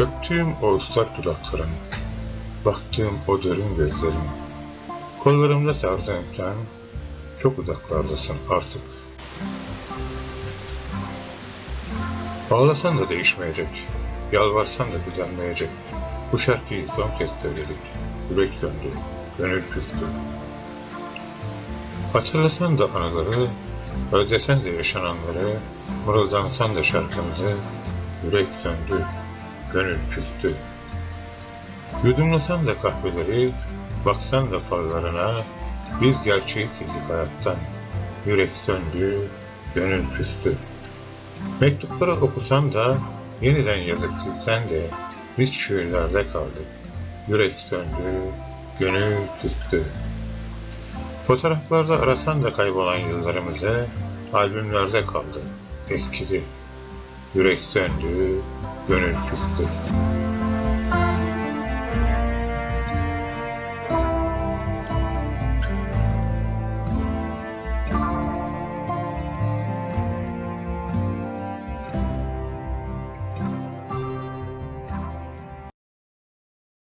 Öptüğüm o ıslak dudakların, baktığım o derin gözlerin, kollarımda sardığım sen, çok uzaklardasın artık. Ağlasan da değişmeyecek, yalvarsan da düzelmeyecek. Bu şarkıyı son kez söyledik, yürek döndü, gönül küstü. Hatırlasan da anıları, özlesen de yaşananları, mırıldansan da şarkımızı, yürek söndü, gönül küstü. Yudumlasan da kahveleri, baksan da farlarına, biz gerçeği sildik hayattan, yürek söndü, gönül küstü. Mektupları okusan da, yeniden yazıp silsen de, biz şiirlerde kaldık, yürek söndü, gönül küstü. Fotoğraflarda arasan da kaybolan yıllarımızı, albümlerde kaldı, eskidi. Yürek söndü, gönül küstü.